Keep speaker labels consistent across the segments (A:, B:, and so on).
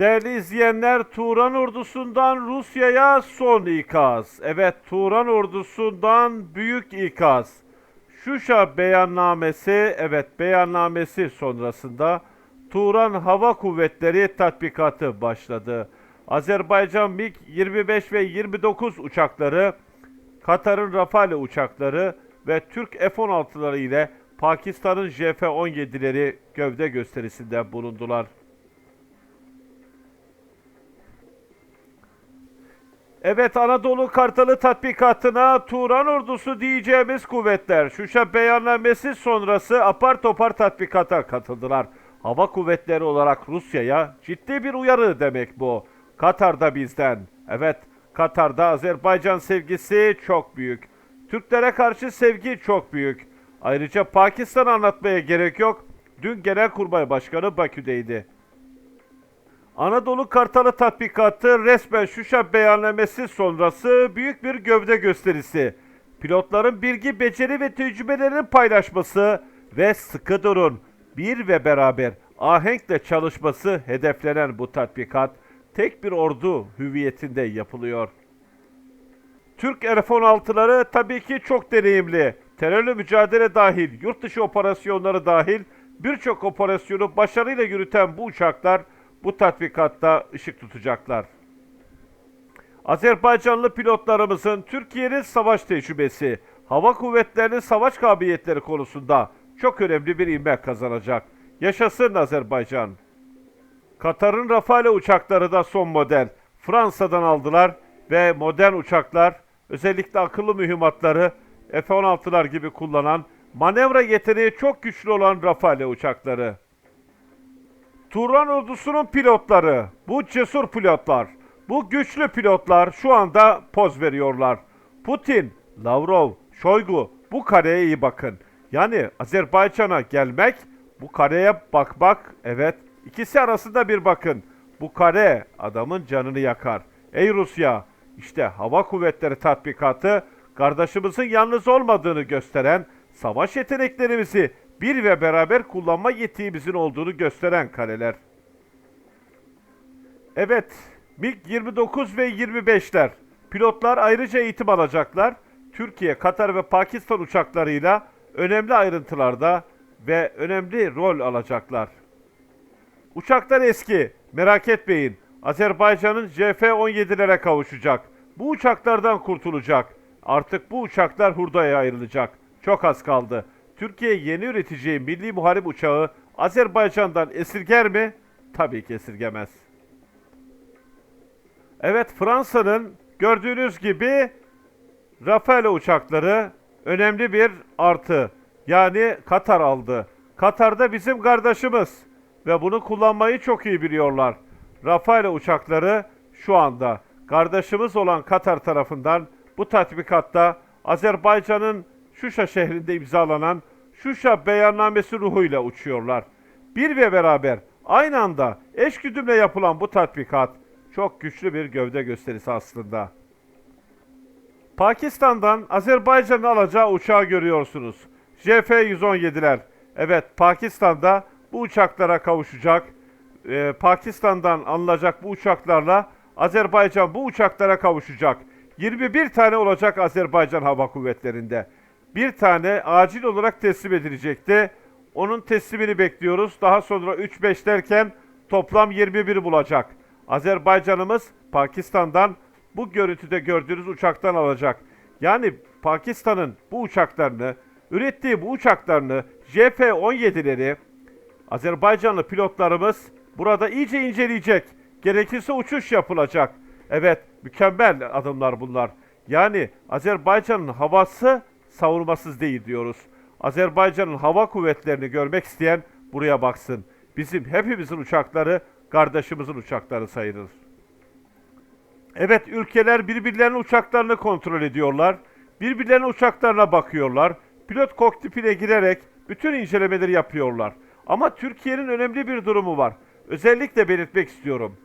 A: Değerli izleyenler, Turan ordusundan Rusya'ya son ikaz. Evet, Turan ordusundan büyük ikaz. Şuşa beyannamesi, evet beyannamesi sonrasında Turan Hava Kuvvetleri tatbikatı başladı. Azerbaycan MiG-25 ve 29 uçakları, Katar'ın Rafale uçakları ve Türk F-16'ları ile Pakistan'ın JF-17'leri gövde gösterisinde bulundular. Evet Anadolu Kartalı tatbikatına Turan ordusu diyeceğimiz kuvvetler Şuşa beyannamesi sonrası apar topar tatbikata katıldılar. Hava kuvvetleri olarak Rusya'ya ciddi bir uyarı demek bu. Katar'da bizden. Evet Katar'da Azerbaycan sevgisi çok büyük. Türklere karşı sevgi çok büyük. Ayrıca Pakistan'ı anlatmaya gerek yok. Dün Genelkurmay Başkanı Bakü'deydi. Anadolu Kartalı tatbikatı resmen Şuşa beyannamesi sonrası büyük bir gövde gösterisi. Pilotların bilgi, beceri ve tecrübelerini paylaşması ve sıkı durun, bir ve beraber ahenkle çalışması hedeflenen bu tatbikat tek bir ordu hüviyetinde yapılıyor. Türk F-16'ları tabii ki çok deneyimli. Terörle mücadele dahil, yurt dışı operasyonları dahil birçok operasyonu başarıyla yürüten bu uçaklar bu tatbikatta ışık tutacaklar. Azerbaycanlı pilotlarımızın Türkiye'nin savaş tecrübesi, hava kuvvetlerinin savaş kabiliyetleri konusunda çok önemli bir ivme kazanacak. Yaşasın Azerbaycan! Katar'ın Rafale uçakları da son model. Fransa'dan aldılar ve modern uçaklar özellikle akıllı mühimmatları F-16'lar gibi kullanan manevra yeteneği çok güçlü olan Rafale uçakları. Turan ordusunun pilotları, bu cesur pilotlar, bu güçlü pilotlar şu anda poz veriyorlar. Putin, Lavrov, Şoygu bu kareye iyi bakın. Yani Azerbaycan'a gelmek, bu kareye bakmak, evet ikisi arasında bir bakın. Bu kare adamın canını yakar. Ey Rusya, işte hava kuvvetleri tatbikatı kardeşimizin yalnız olmadığını gösteren, savaş yeteneklerimizi bir ve beraber kullanma yetiğimizin olduğunu gösteren kaleler. Evet, MiG-29 ve 25'ler. Pilotlar ayrıca eğitim alacaklar. Türkiye, Katar ve Pakistan uçaklarıyla önemli ayrıntılarda ve önemli rol alacaklar. Uçaklar eski, merak etmeyin. Azerbaycan'ın JF-17'lere kavuşacak. Bu uçaklardan kurtulacak. Artık bu uçaklar hurdaya ayrılacak. Çok az kaldı. Türkiye yeni üreteceği milli muharip uçağı Azerbaycan'dan esirger mi? Tabii ki esirgemez. Evet Fransa'nın gördüğünüz gibi Rafale uçakları önemli bir artı. Yani Katar aldı. Katar'da bizim kardeşimiz ve bunu kullanmayı çok iyi biliyorlar. Rafale uçakları şu anda kardeşimiz olan Katar tarafından bu tatbikatta Azerbaycan'ın Şuşa şehrinde imzalanan Şuşa beyannamesi ruhuyla uçuyorlar. Bir ve beraber aynı anda eşgüdümle yapılan bu tatbikat çok güçlü bir gövde gösterisi aslında. Pakistan'dan Azerbaycan'ın alacağı uçağı görüyorsunuz. JF-117'ler. Evet Pakistan'da bu uçaklara kavuşacak. Ee, Pakistan'dan alınacak bu uçaklarla Azerbaycan bu uçaklara kavuşacak. 21 tane olacak Azerbaycan Hava Kuvvetleri'nde. Bir tane acil olarak teslim edilecekti. Onun teslimini bekliyoruz. Daha sonra 3-5 derken toplam 21 bulacak. Azerbaycanımız Pakistan'dan bu görüntüde gördüğünüz uçaktan alacak. Yani Pakistan'ın bu uçaklarını, ürettiği bu uçaklarını, JF-17'leri Azerbaycanlı pilotlarımız burada iyice inceleyecek. Gerekirse uçuş yapılacak. Evet, mükemmel adımlar bunlar. Yani Azerbaycan'ın havası savurmasız değil diyoruz. Azerbaycan'ın hava kuvvetlerini görmek isteyen buraya baksın. Bizim hepimizin uçakları kardeşimizin uçakları sayılır. Evet ülkeler birbirlerinin uçaklarını kontrol ediyorlar. Birbirlerinin uçaklarına bakıyorlar. Pilot kokpitine girerek bütün incelemeleri yapıyorlar. Ama Türkiye'nin önemli bir durumu var. Özellikle belirtmek istiyorum.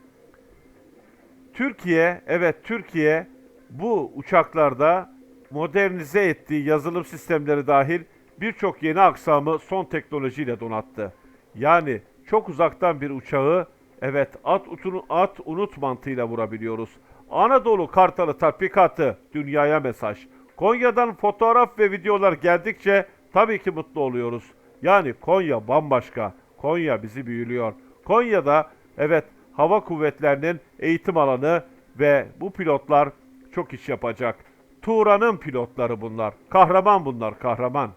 A: Türkiye, evet Türkiye bu uçaklarda modernize ettiği yazılım sistemleri dahil birçok yeni aksamı son teknolojiyle donattı. Yani çok uzaktan bir uçağı Evet at, utunu, at unut mantığıyla vurabiliyoruz. Anadolu Kartalı tatbikatı dünyaya mesaj. Konya'dan fotoğraf ve videolar geldikçe tabii ki mutlu oluyoruz. Yani Konya bambaşka. Konya bizi büyülüyor. Konya'da evet hava kuvvetlerinin eğitim alanı ve bu pilotlar çok iş yapacak. Turan'ın pilotları bunlar. Kahraman bunlar, kahraman.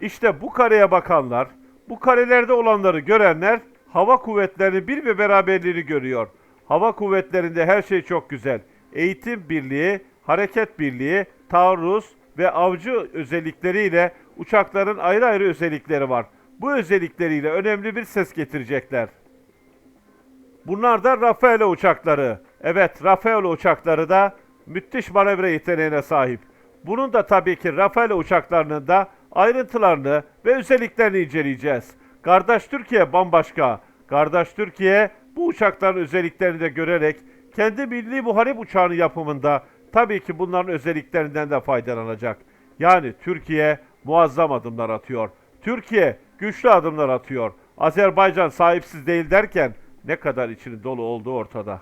A: İşte bu kareye bakanlar, bu karelerde olanları görenler hava kuvvetlerinin bir ve beraberliğini görüyor. Hava kuvvetlerinde her şey çok güzel. Eğitim birliği, hareket birliği, taarruz ve avcı özellikleriyle uçakların ayrı ayrı özellikleri var. Bu özellikleriyle önemli bir ses getirecekler. Bunlar da Rafael uçakları. Evet, Rafael uçakları da müthiş manevra yeteneğine sahip. Bunun da tabii ki Rafael uçaklarının da ayrıntılarını ve özelliklerini inceleyeceğiz. Kardeş Türkiye bambaşka. Kardeş Türkiye bu uçakların özelliklerini de görerek kendi milli muharip uçağının yapımında tabii ki bunların özelliklerinden de faydalanacak. Yani Türkiye muazzam adımlar atıyor. Türkiye güçlü adımlar atıyor. Azerbaycan sahipsiz değil derken ne kadar içinin dolu olduğu ortada.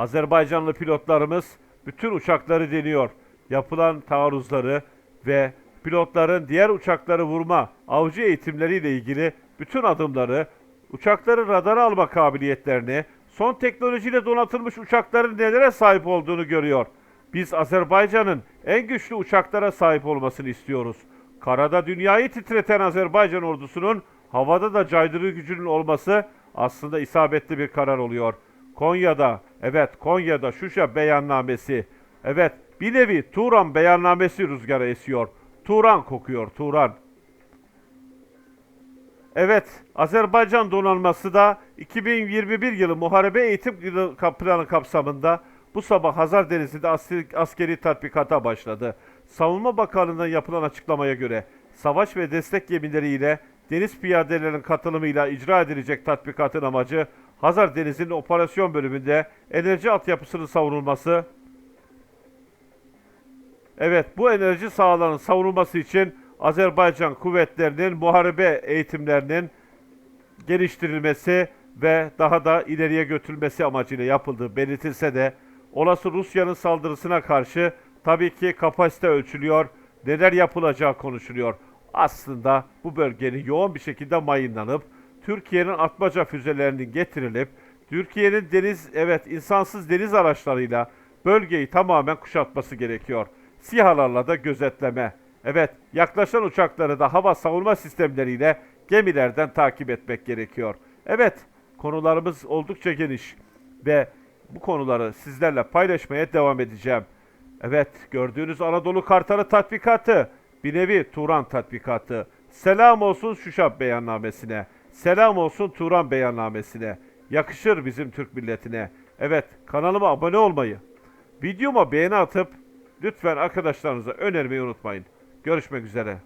A: Azerbaycanlı pilotlarımız bütün uçakları deniyor. Yapılan taarruzları ve pilotların diğer uçakları vurma, avcı eğitimleriyle ilgili bütün adımları, uçakların radara alma kabiliyetlerini, son teknolojiyle donatılmış uçakların nelere sahip olduğunu görüyor. Biz Azerbaycan'ın en güçlü uçaklara sahip olmasını istiyoruz. Karada dünyayı titreten Azerbaycan ordusunun havada da caydırıcı gücünün olması aslında isabetli bir karar oluyor. Konya'da, evet Konya'da Şuşa beyannamesi, evet bir nevi Turan beyannamesi rüzgara esiyor. Turan kokuyor, Turan. Evet, Azerbaycan donanması da 2021 yılı Muharebe Eğitim Planı kapsamında bu sabah Hazar Denizi'nde askeri tatbikata başladı. Savunma Bakanlığı'ndan yapılan açıklamaya göre savaş ve destek gemileriyle deniz piyadelerinin katılımıyla icra edilecek tatbikatın amacı Hazar Denizi'nin operasyon bölümünde enerji altyapısının savunulması, Evet, bu enerji sahalarının savunulması için Azerbaycan kuvvetlerinin muharebe eğitimlerinin geliştirilmesi ve daha da ileriye götürülmesi amacıyla yapıldığı belirtilse de olası Rusya'nın saldırısına karşı tabii ki kapasite ölçülüyor, neler yapılacağı konuşuluyor. Aslında bu bölgenin yoğun bir şekilde mayınlanıp Türkiye'nin atmaca füzelerinin getirilip Türkiye'nin deniz evet insansız deniz araçlarıyla bölgeyi tamamen kuşatması gerekiyor. SİHA'larla da gözetleme. Evet, yaklaşan uçakları da hava savunma sistemleriyle gemilerden takip etmek gerekiyor. Evet, konularımız oldukça geniş ve bu konuları sizlerle paylaşmaya devam edeceğim. Evet, gördüğünüz Anadolu Kartalı tatbikatı, bir nevi Turan tatbikatı. Selam olsun Şuşa beyannamesine. Selam olsun Turan beyannamesine. Yakışır bizim Türk milletine. Evet, kanalıma abone olmayı, videoma beğeni atıp lütfen arkadaşlarınıza önermeyi unutmayın. Görüşmek üzere.